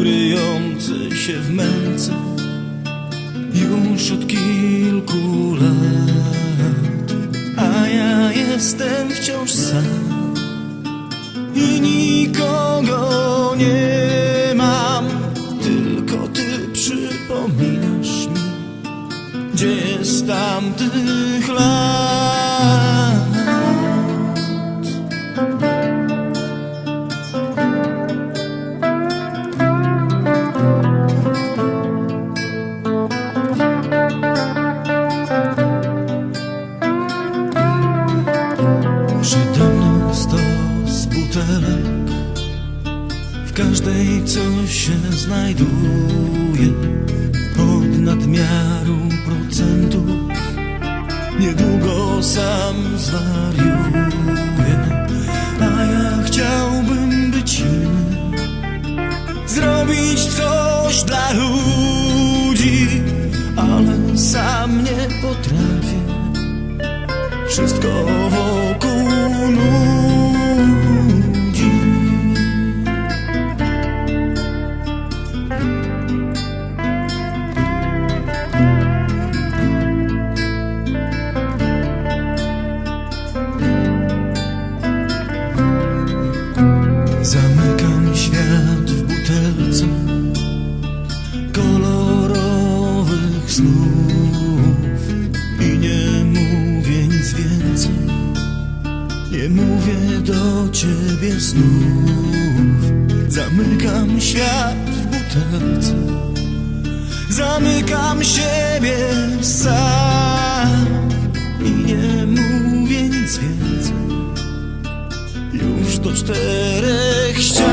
kryjący się w męce Już od kilku lat A ja jestem wciąż sam I nikogo nie mam Tylko ty przypominasz mi gdzie jest tamtych lat? Każdej coś się znajduje Od nadmiaru procentów Niedługo sam zwariuję A ja chciałbym być inny. Zrobić coś dla ludzi Ale sam nie potrafię. Wszystko wokół nudzi. do ciebie znów. Zamykam świat w butelce. Zamykam siebie sam. I nie mówię nic więcej. Już do czterech ścian.